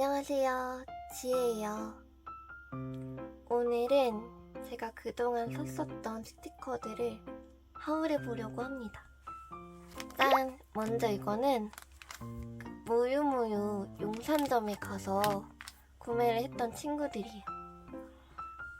안녕하세요. 지혜예요. 오늘은 제가 그동안 썼었던 스티커들을 하울해 보려고 합니다. 짠! 먼저 이거는 그 모유모유 용산점에 가서 구매를 했던 친구들이에요.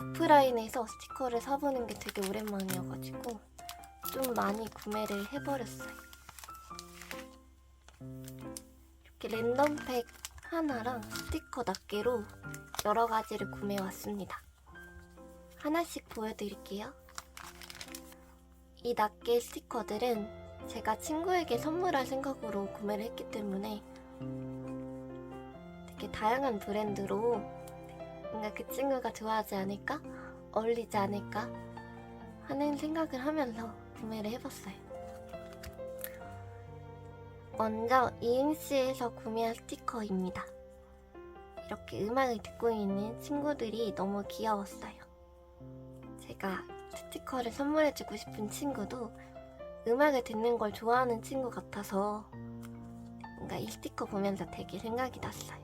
오프라인에서 스티커를 사보는 게 되게 오랜만이어가지고 좀 많이 구매를 해버렸어요. 이렇게 랜덤팩 하나랑 스티커 낱개로 여러 가지를 구매해 왔습니다. 하나씩 보여드릴게요. 이 낱개 스티커들은 제가 친구에게 선물할 생각으로 구매를 했기 때문에 되게 다양한 브랜드로 뭔가 그 친구가 좋아하지 않을까? 어울리지 않을까? 하는 생각을 하면서 구매를 해봤어요. 먼저 이응씨에서 구매한 스티커입니다. 이렇게 음악을 듣고 있는 친구들이 너무 귀여웠어요. 제가 스티커를 선물해주고 싶은 친구도 음악을 듣는 걸 좋아하는 친구 같아서 뭔가 이 스티커 보면서 되게 생각이 났어요.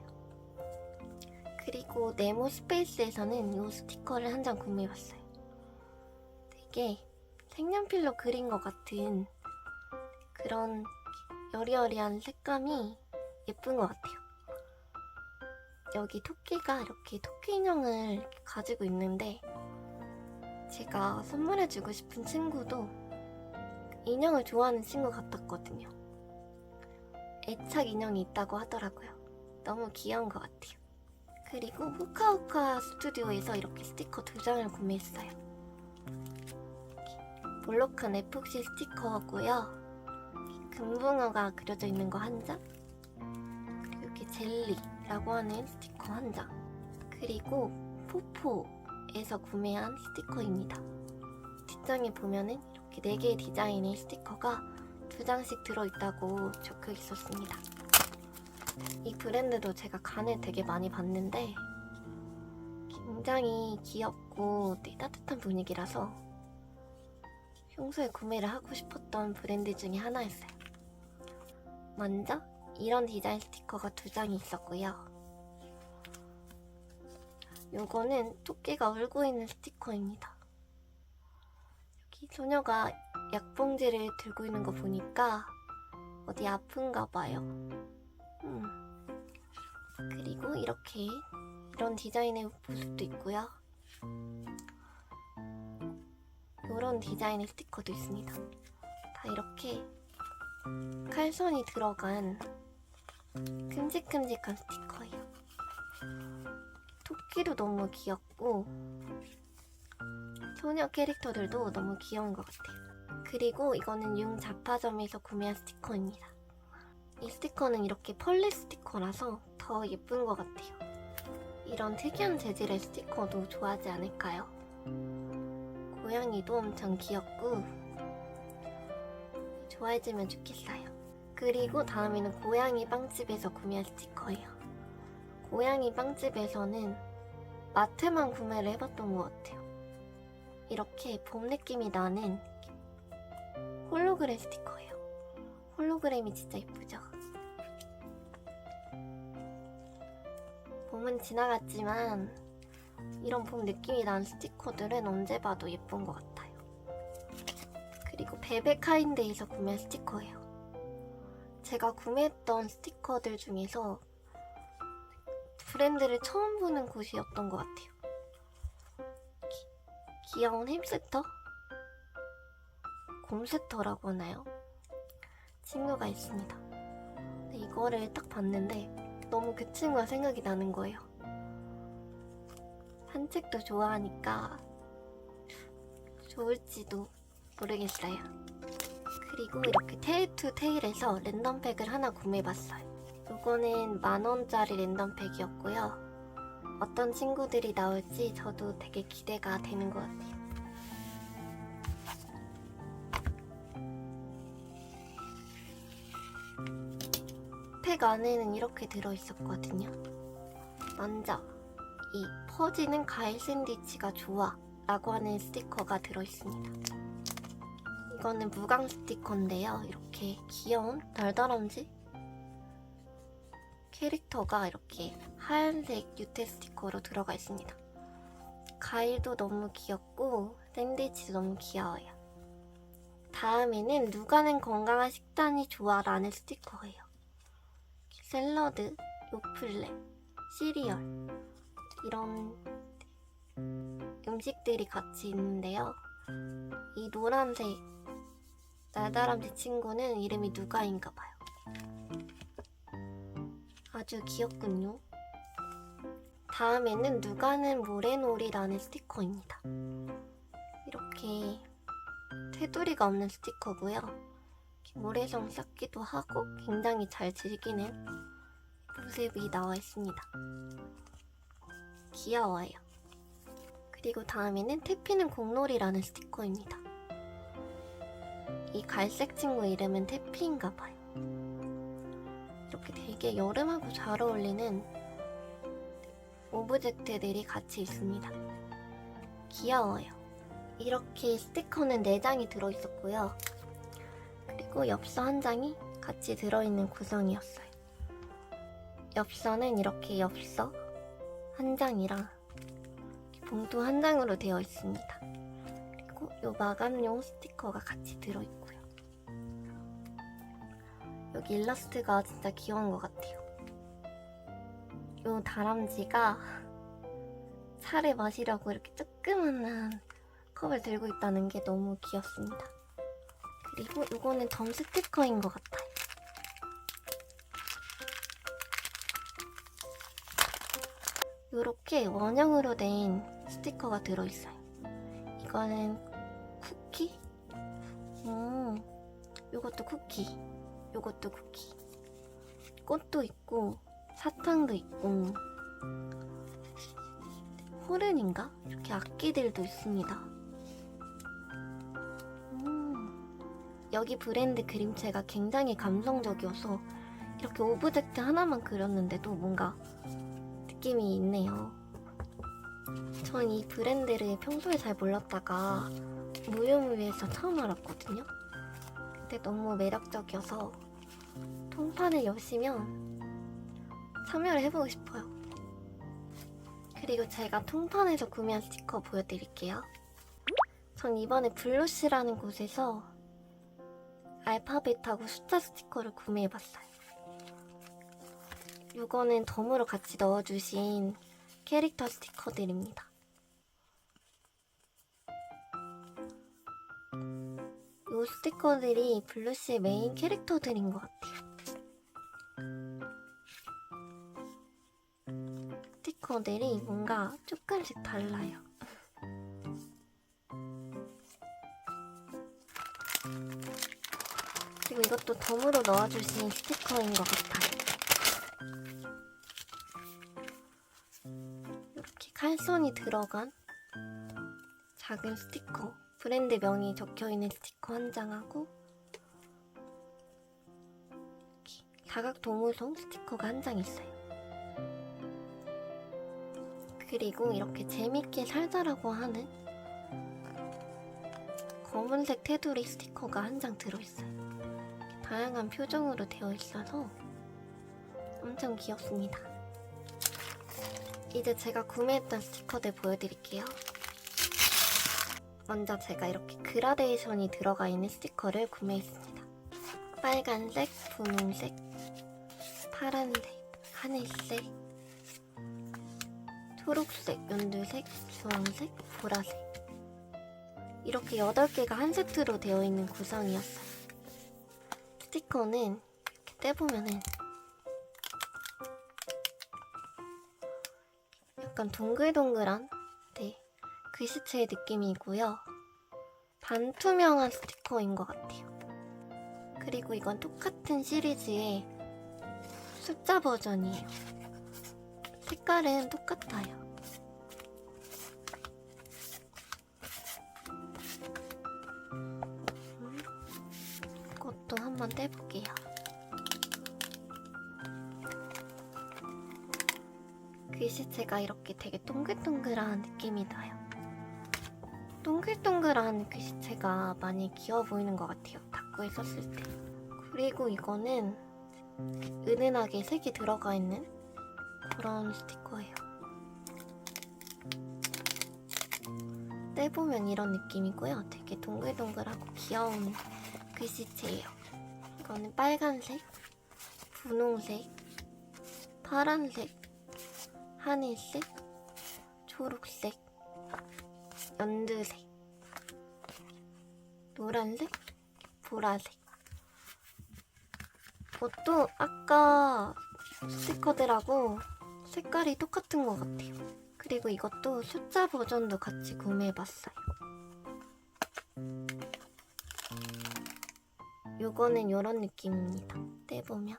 그리고 네모 스페이스에서는 이 스티커를 한 장 구매해봤어요. 되게 색연필로 그린 것 같은 그런 여리여리한 색감이 예쁜 것 같아요. 여기 토끼가 이렇게 토끼 인형을 이렇게 가지고 있는데 제가 선물해주고 싶은 친구도 인형을 좋아하는 친구 같았거든요. 애착 인형이 있다고 하더라고요. 너무 귀여운 것 같아요. 그리고 후카후카 스튜디오에서 이렇게 스티커 두 장을 구매했어요. 볼록한 에폭시 스티커고요. 금붕어가 그려져 있는 거 한 장. 그리고 이렇게 젤리라고 하는 스티커 한 장. 그리고 포포에서 구매한 스티커입니다. 뒷장에 보면은 이렇게 4개의 디자인의 스티커가 두 장씩 들어있다고 적혀 있었습니다. 이 브랜드도 제가 간을 되게 많이 봤는데 굉장히 귀엽고 되게 따뜻한 분위기라서 평소에 구매를 하고 싶었던 브랜드 중에 하나였어요. 먼저 이런 디자인 스티커가 두 장이 있었고요. 요거는 토끼가 울고 있는 스티커입니다. 여기 소녀가 약봉지를 들고 있는 거 보니까 어디 아픈가 봐요. 음. 그리고 이렇게 이런 디자인의 모습도 있고요. 이런 디자인의 스티커도 있습니다. 다 이렇게 칼선이 들어간 큼직큼직한 스티커예요. 토끼도 너무 귀엽고 소녀 캐릭터들도 너무 귀여운 것 같아요. 그리고 이거는 융 자파점에서 구매한 스티커입니다. 이 스티커는 이렇게 펄레 스티커라서 더 예쁜 것 같아요. 이런 특이한 재질의 스티커도 좋아하지 않을까요? 고양이도 엄청 귀엽고 좋아해주면 좋겠어요. 그리고 다음에는 고양이 빵집에서 구매한 스티커예요. 고양이 빵집에서는 마트만 구매를 해봤던 것 같아요. 이렇게 봄 느낌이 나는 홀로그램 스티커예요. 홀로그램이 진짜 예쁘죠? 봄은 지나갔지만 이런 봄 느낌이 나는 스티커들은 언제 봐도 예쁜 것 같아요. 그리고 베베카인데이에서 구매한 스티커예요. 제가 구매했던 스티커들 중에서 브랜드를 처음 보는 곳이었던 것 같아요. 기- 귀여운 햄스터? 곰스터라고 하나요? 친구가 있습니다. 근데 이거를 딱 봤는데 너무 그 친구가 생각이 나는 거예요. 산책도 좋아하니까 좋을지도 모르겠어요. 그리고 이렇게 테일 투 테일에서 랜덤팩을 하나 구매해봤어요. 이거는 만원짜리 랜덤팩이었고요. 어떤 친구들이 나올지 저도 되게 기대가 되는 것 같아요. 팩 안에는 이렇게 들어있었거든요. 먼저 이 퍼지는 과일 샌드위치가 좋아 라고 하는 스티커가 들어있습니다. 이거는 무광 스티커인데요. 이렇게 귀여운 달달함지? 캐릭터가 이렇게 하얀색 유태 스티커로 들어가 있습니다. 가일도 너무 귀엽고 샌드위치도 너무 귀여워요. 다음에는 누가는 건강한 식단이 좋아라는 스티커예요. 샐러드, 요플레, 시리얼 이런 음식들이 같이 있는데요. 이 노란색 나다람쥐 친구는 이름이 누가인가 봐요. 아주 귀엽군요. 다음에는 누가는 모래놀이라는 스티커입니다. 이렇게 테두리가 없는 스티커고요. 모래성 쌓기도 하고 굉장히 잘 즐기는 모습이 나와 있습니다. 귀여워요. 그리고 다음에는 태피는 공놀이라는 스티커입니다. 이 갈색 친구 이름은 태피인가 봐요. 이렇게 되게 여름하고 잘 어울리는 오브젝트들이 같이 있습니다. 귀여워요. 이렇게 스티커는 4장이 들어있었고요. 그리고 엽서 한 장이 같이 들어있는 구성이었어요. 엽서는 이렇게 엽서 한 장이랑 봉투 한 장으로 되어 있습니다. 그리고 요 마감용 스티커가 같이 들어있고요. 여기 일러스트가 진짜 귀여운 것 같아요. 요 다람쥐가 차를 마시려고 이렇게 조그만한 컵을 들고 있다는 게 너무 귀엽습니다. 그리고 이거는 점 스티커인 것 같아요. 이렇게 원형으로 된 스티커가 들어있어요. 이거는 쿠키? 음, 요것도 쿠키. 요것도 쿠키. 꽃도 있고, 사탕도 있고, 호른인가? 이렇게 악기들도 있습니다. 음, 여기 브랜드 그림체가 굉장히 감성적이어서 이렇게 오브젝트 하나만 그렸는데도 뭔가 느낌이 있네요. 전 이 브랜드를 평소에 잘 몰랐다가 무요무유에서 처음 알았거든요. 근데 너무 매력적이어서 통판을 여시면 참여를 해보고 싶어요. 그리고 제가 통판에서 구매한 스티커 보여드릴게요. 전 이번에 블루시라는 곳에서 알파벳하고 숫자 스티커를 구매해봤어요. 이거는 덤으로 같이 넣어주신 캐릭터 스티커들입니다. 이 스티커들이 블루시의 메인 캐릭터들인 것 같아요. 스티커들이 뭔가 조금씩 달라요. 그리고 이것도 덤으로 넣어주신 스티커인 것 같아요. 칼선이 들어간 작은 스티커, 브랜드 명이 적혀 있는 스티커 한 장하고 이렇게 사각 도무송 스티커가 한 장 있어요. 그리고 이렇게 재밌게 살자라고 하는 검은색 테두리 스티커가 한 장 들어있어요. 다양한 표정으로 되어 있어서 엄청 귀엽습니다. 이제 제가 구매했던 스티커들 보여드릴게요. 먼저 제가 이렇게 그라데이션이 들어가 있는 스티커를 구매했습니다. 빨간색, 분홍색, 파란색, 하늘색, 초록색, 연두색, 주황색, 보라색 이렇게 8개가 한 세트로 되어 있는 구성이었어요. 스티커는 이렇게 떼보면은 약간 동글동글한 네, 글씨체의 느낌이고요. 반투명한 스티커인 것 같아요. 그리고 이건 똑같은 시리즈의 숫자 버전이에요. 색깔은 똑같아요. 음, 이것도 한번 떼볼게요. 글씨체가 이렇게 되게 동글동글한 느낌이 나요. 동글동글한 글씨체가 많이 귀여워 보이는 것 같아요. 탁구에 썼을 때. 그리고 이거는 은은하게 색이 들어가 있는 그런 스티커예요. 떼보면 이런 느낌이고요. 되게 동글동글하고 귀여운 글씨체예요. 이거는 빨간색, 분홍색, 파란색, 하늘색, 초록색, 연두색, 노란색, 보라색. 이것도 아까 스티커들하고 색깔이 똑같은 것 같아요. 그리고 이것도 숫자 버전도 같이 구매해봤어요. 요거는 이런 느낌입니다. 떼보면.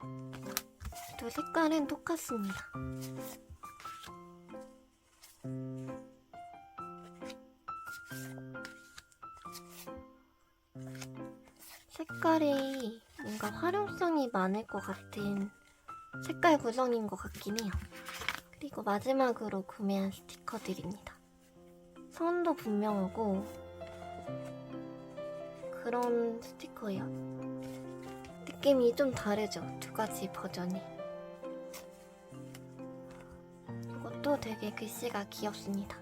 또 색깔은 똑같습니다. 색깔이 뭔가 활용성이 많을 것 같은 색깔 구성인 것 같긴 해요. 그리고 마지막으로 구매한 스티커들입니다. 선도 분명하고 그런 스티커예요. 느낌이 좀 다르죠. 두 가지 버전이. 이것도 되게 글씨가 귀엽습니다.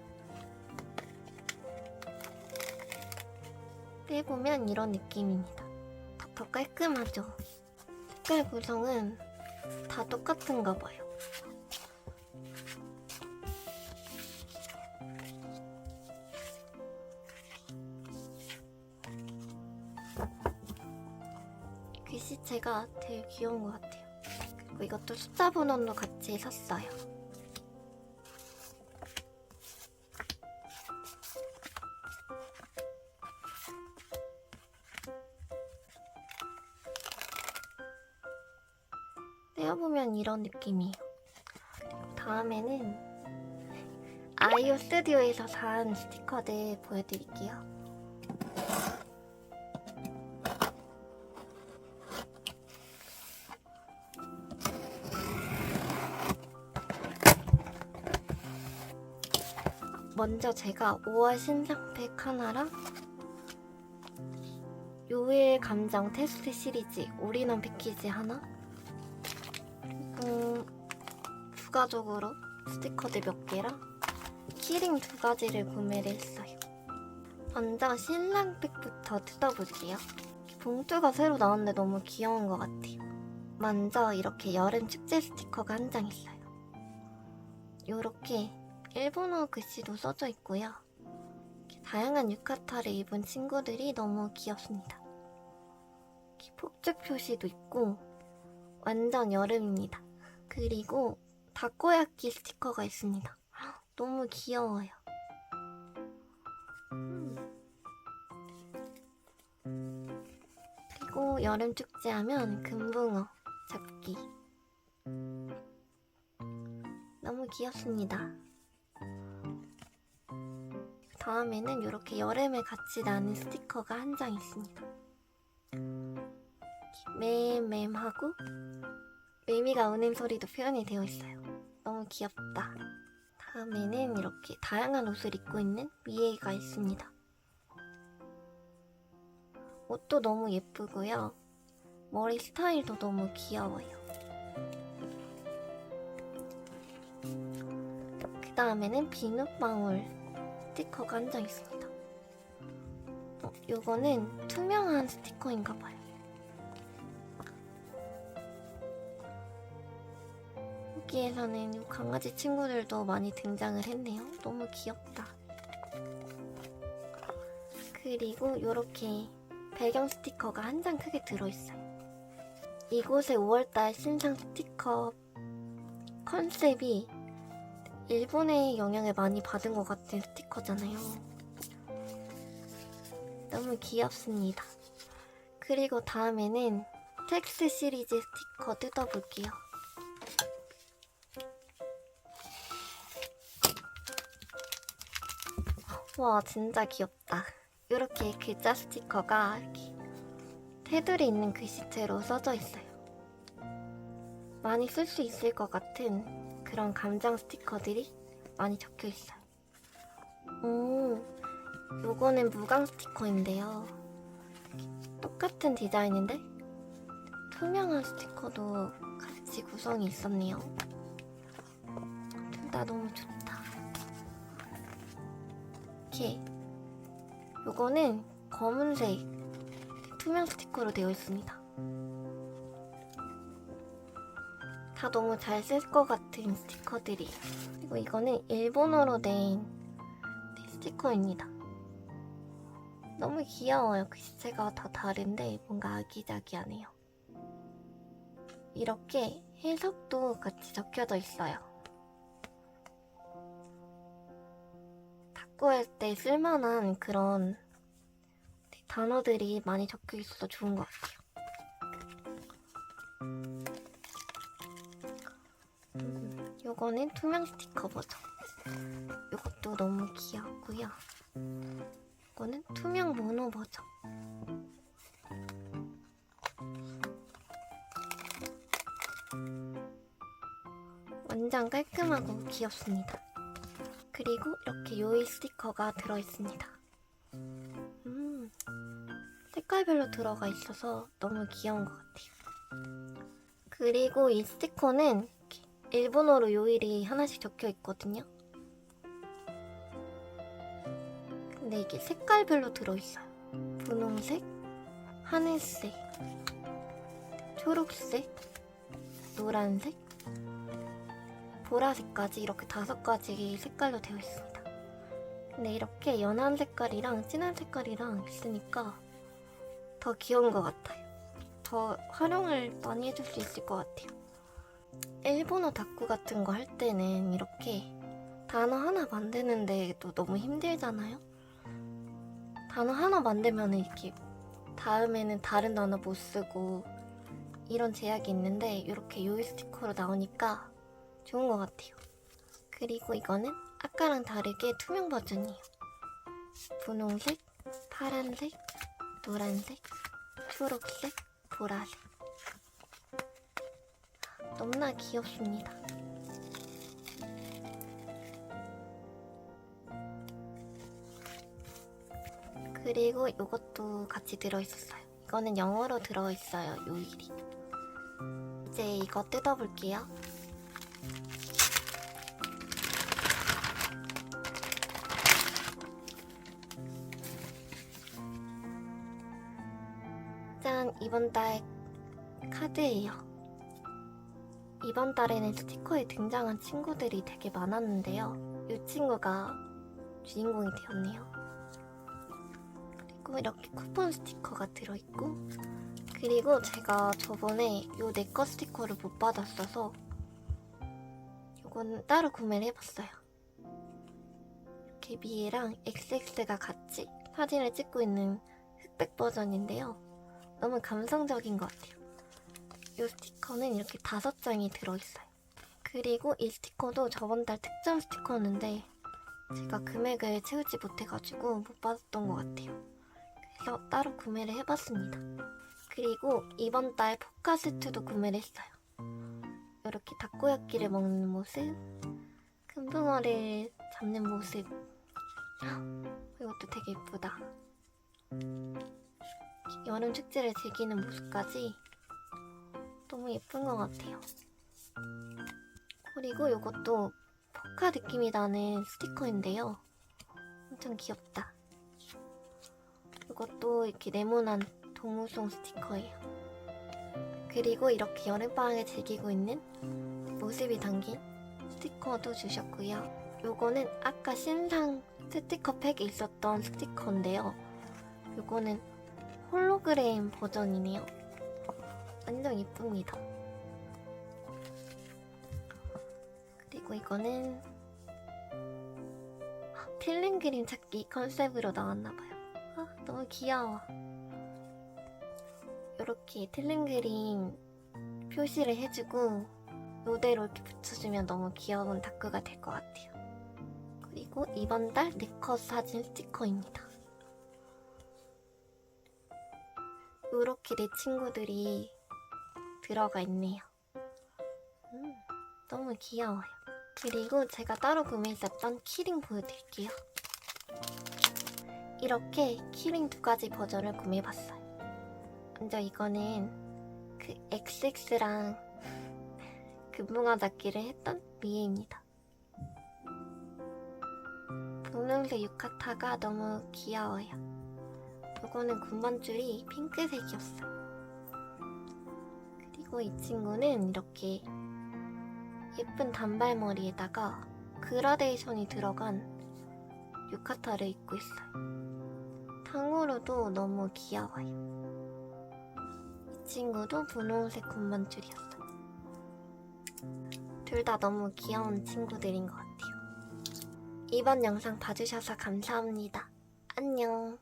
떼보면 이런 느낌입니다. 더 깔끔하죠. 색깔 구성은 다 똑같은가 봐요. 글씨체가 되게 귀여운 것 같아요. 그리고 이것도 숫자 번호도 같이 샀어요. 느낌이에요. 다음에는 아이오 스튜디오에서 산 스티커들 보여드릴게요. 먼저 제가 5월 신상팩 하나랑 요일 감정 테스트 시리즈 올인원 패키지 하나 추가적으로 스티커들 몇 개랑 키링 두 가지를 구매를 했어요. 먼저 신랑팩부터 뜯어볼게요. 봉투가 새로 나왔는데 너무 귀여운 것 같아요. 먼저 이렇게 여름 축제 스티커가 한 장 있어요. 요렇게 일본어 글씨도 써져 있고요. 이렇게 다양한 유카타를 입은 친구들이 너무 귀엽습니다. 이렇게 폭죽 표시도 있고 완전 여름입니다. 그리고 다코야끼 스티커가 있습니다. 헉, 너무 귀여워요. 음. 그리고 여름 축제하면 금붕어 잡기. 너무 귀엽습니다. 다음에는 이렇게 여름에 같이 나는 스티커가 한 장 있습니다. 맴맴하고 매미가 우는 소리도 표현이 되어 있어요. 귀엽다. 다음에는 이렇게 다양한 옷을 입고 있는 미에가 있습니다. 옷도 너무 예쁘고요. 머리 스타일도 너무 귀여워요. 그 다음에는 비눗방울 스티커가 한 장 있습니다. 어, 요거는 투명한 스티커인가 봐요. 여기에서는 요 강아지 친구들도 많이 등장을 했네요. 너무 귀엽다. 그리고 요렇게 배경 스티커가 한 장 크게 들어있어요. 이곳의 5월달 신상 스티커 컨셉이 일본의 영향을 많이 받은 것 같은 스티커잖아요. 너무 귀엽습니다. 그리고 다음에는 텍스 시리즈 스티커 뜯어볼게요. 와, 진짜 귀엽다. 이렇게 글자 스티커가 이렇게 테두리 있는 글씨체로 써져 있어요. 많이 쓸 수 있을 것 같은 그런 감정 스티커들이 많이 적혀 있어요. 오, 요거는 무광 스티커인데요. 똑같은 디자인인데 투명한 스티커도 같이 구성이 있었네요. 둘 다 너무 좋다. 이렇게 요거는 검은색 투명 스티커로 되어 있습니다. 다 너무 잘 쓸 것 같은 스티커들이. 그리고 이거는 일본어로 된 스티커입니다. 너무 귀여워요. 글씨체가 다 다른데 뭔가 아기자기하네요. 이렇게 해석도 같이 적혀져 있어요. 탁구할 때 쓸만한 그런 단어들이 많이 적혀 있어서 좋은 것 같아요. 음, 요거는 투명 스티커 버전. 요것도 너무 귀엽고요. 이거는 투명 모노 버전. 완전 깔끔하고 귀엽습니다. 그리고 이렇게 요일 스티커가 들어있습니다. 음, 색깔별로 들어가 있어서 너무 귀여운 것 같아요. 그리고 이 스티커는 일본어로 요일이 하나씩 적혀 있거든요. 근데 이게 색깔별로 들어있어요. 분홍색, 하늘색, 초록색, 노란색, 보라색까지 이렇게 다섯 가지 색깔로 되어 있습니다. 근데 이렇게 연한 색깔이랑 진한 색깔이랑 있으니까 더 귀여운 것 같아요. 더 활용을 많이 해줄 수 있을 것 같아요. 일본어 다꾸 같은 거 할 때는 이렇게 단어 하나 만드는데도 너무 힘들잖아요? 단어 하나 만들면 이렇게 다음에는 다른 단어 못 쓰고 이런 제약이 있는데 이렇게 요일 스티커로 나오니까 좋은 것 같아요. 그리고 이거는 아까랑 다르게 투명 버전이에요. 분홍색, 파란색, 노란색, 초록색, 보라색. 너무나 귀엽습니다. 그리고 이것도 같이 들어있었어요. 이거는 영어로 들어있어요, 요일이. 이제 이거 뜯어볼게요. 짠, 이번 달 카드예요. 이번 달에는 스티커에 등장한 친구들이 되게 많았는데요. 이 친구가 주인공이 되었네요. 그리고 이렇게 쿠폰 스티커가 들어있고, 그리고 제가 저번에 요 내꺼 스티커를 못 받았어서 이건 따로 구매를 해봤어요. 이렇게 미애랑 XX가 같이 사진을 찍고 있는 흑백 버전인데요. 너무 감성적인 것 같아요. 이 스티커는 이렇게 다섯 장이 들어있어요. 그리고 이 스티커도 저번 달 특정 스티커였는데 제가 금액을 채우지 못해가지고 못 받았던 것 같아요. 그래서 따로 구매를 해봤습니다. 그리고 이번 달 포카 세트도 구매를 했어요. 이렇게 닭고야끼를 먹는 모습, 금붕어를 잡는 모습. 이것도 되게 예쁘다. 여름 축제를 즐기는 모습까지 너무 예쁜 것 같아요. 그리고 이것도 포카 느낌이 나는 스티커인데요. 엄청 귀엽다. 이것도 이렇게 네모난 동우송 스티커예요. 그리고 이렇게 여름방학을 즐기고 있는 모습이 담긴 스티커도 주셨고요. 요거는 아까 신상 스티커 팩에 있었던 스티커인데요. 요거는 홀로그램 버전이네요. 완전 예쁩니다. 그리고 이거는 아, 필름 그림 찾기 컨셉으로 나왔나봐요. 아, 너무 귀여워. 이렇게 필름 그림 표시를 해주고 이대로 이렇게 붙여주면 너무 귀여운 다크가 될 것 같아요. 그리고 이번 달 네컷 사진 스티커입니다. 이렇게 내 친구들이 들어가 있네요. 음, 너무 귀여워요. 그리고 제가 따로 구매했었던 키링 보여드릴게요. 이렇게 키링 두 가지 버전을 구매해봤어요. 먼저 이거는 그그 XX랑 금붕어 잡기를 했던 미애입니다. 분홍색 유카타가 너무 귀여워요. 요거는 군번줄이 핑크색이었어요. 그리고 이 친구는 이렇게 예쁜 단발머리에다가 그라데이션이 들어간 유카타를 입고 있어요. 탕후루도 너무 귀여워요. 이 친구도 분홍색 군번줄이었어요. 둘 다 너무 귀여운 친구들인 것 같아요. 이번 영상 봐주셔서 감사합니다. 안녕.